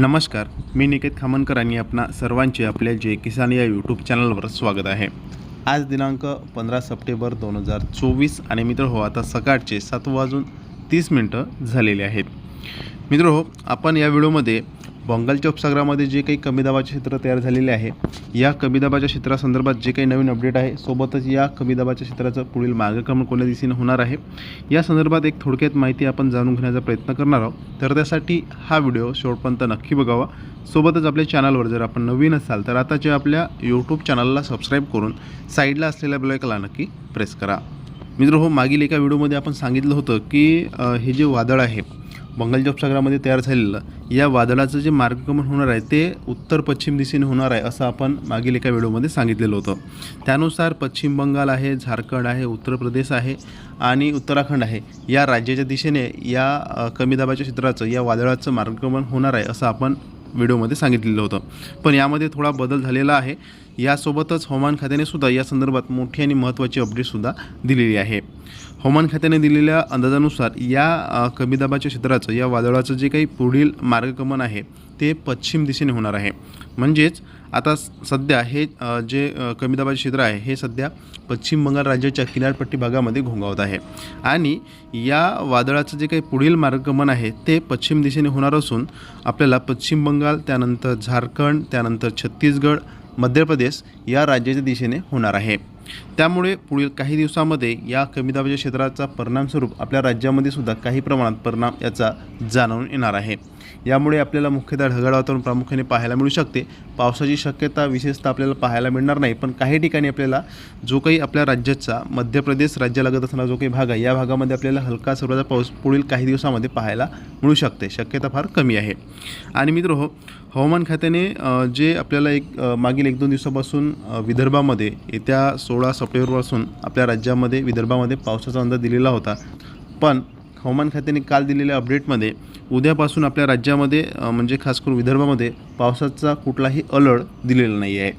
नमस्कार मी निकेत खामनकर आणि आपणा सर्वांचे आपल्या जे किसान या यूट्यूब चॅनलवर स्वागत आहे. आज दिनांक पंधरा सप्टेंबर दोन हजार चोवीस आणि मित्र हो आता सकाळचे सात वाजून तीस मिनटं झालेले आहेत. मित्र हो आपण या व्हिडिओमध्ये बंगालच्या उपसागरामध्ये जे काही कमी दाबाचे क्षेत्र तयार झालेले आहे या कमी दाबाच्या क्षेत्रासंदर्भात जे काही नवीन अपडेट आहे सोबतच या कमी दाबाच्या क्षेत्राचं पुढील मार्गक्रमण कोणत्या दिशेने होणार आहे या संदर्भात एक थोडक्यात माहिती आपण जाणून घेण्याचा प्रयत्न करणार आहोत. तर त्यासाठी हा व्हिडिओ शेवटपर्यंत नक्की बघावा. सोबतच आपल्या चॅनलवर जर आपण नवीन असाल तर आताच्या आपल्या यूट्यूब चॅनलला सबस्क्राईब करून साईडला असलेल्या ब्लॉकला नक्की प्रेस करा. मित्र हो मागील एका व्हिडिओमध्ये आपण सांगितलं होतं की हे जे वादळ आहे बंगालच्या उपसागरामध्ये तयार झालेलं या वादळाचं जे मार्गक्रमण होणार आहे ते उत्तर पश्चिम दिशेने होणार आहे असं आपण मागील एका व्हिडिओमध्ये सांगितलेलं होतं. त्यानुसार पश्चिम बंगाल आहे झारखंड आहे उत्तर प्रदेश आहे आणि उत्तराखंड आहे. या राज्याच्या दिशेने या कमी दाबाच्या क्षेत्राचं या वादळाचं मार्गक्रमण होणार आहे असं आपण व्हिडिओमध्ये सांगितलेलं होतं. पण यामध्ये थोडा बदल झालेला आहे. यासोबतच हवामान खात्याने सुद्धा या संदर्भात मोठी आणि महत्त्वाची अपडेटसुद्धा दिलेली आहे. हवामान खात्याने दिलेल्या अंदाजानुसार या कमी दाबाच्या क्षेत्राचं या वादळाचं जे काही पुढील मार्गक्रमण आहे ते पश्चिम दिशेने होणार आहे. म्हणजेच आता स- सध्या हे जे कमी दाबाचे क्षेत्र आहे हे सध्या पश्चिम बंगाल राज्याच्या किनारपट्टी भागामध्ये घोंगावत आहे. आणि या वादळाचं जे काही पुढील मार्गमन आहे ते पश्चिम दिशेने होणार असून आपल्याला पश्चिम बंगाल त्यानंतर झारखंड त्यानंतर छत्तीसगड मध्य प्रदेश या राज्याच्या दिशेने होणार आहे. त्यामुळे पुढील काही दिवसामध्ये या कमी दाबाच्या क्षेत्राचा परिणामस्वरूप आपल्या राज्यामध्ये सुद्धा काही प्रमाणात परिणाम याचा जाणवून येणार आहे. यामुळे आपल्याला मुख्यतः ढगाळ वातावरण प्रामुख्याने पाहायला मिळू शकते. पावसाची शक्यता विशेषतः आपल्याला पाहायला मिळणार नाही पण काही ठिकाणी आपल्याला जो काही आपल्या राज्याचा मध्य प्रदेश राज्यालगत असणारा जो काही भाग आहे या भागामध्ये आपल्याला हलका स्वरूपाचा पाऊस पुढील काही दिवसामध्ये पाहायला मिळू शकते. शक्यता फार कमी आहे. आणि मित्र हो हवामान खात्याने जे आपल्याला एक मागील एक दोन दिवसापासून विदर्भामध्ये येत्या सोळा सप्टेंबरपासून आपल्या राज्यामध्ये विदर्भामध्ये पावसाचा अंदाज दिलेला होता. पण हवामान खात्याने काल दिलेल्या अपडेटमध्ये उद्यापासून आपल्या राज्यामध्ये म्हणजे खास करून विदर्भामध्ये पावसाचा कुठलाही अलर्ट दिलेला नाही आहे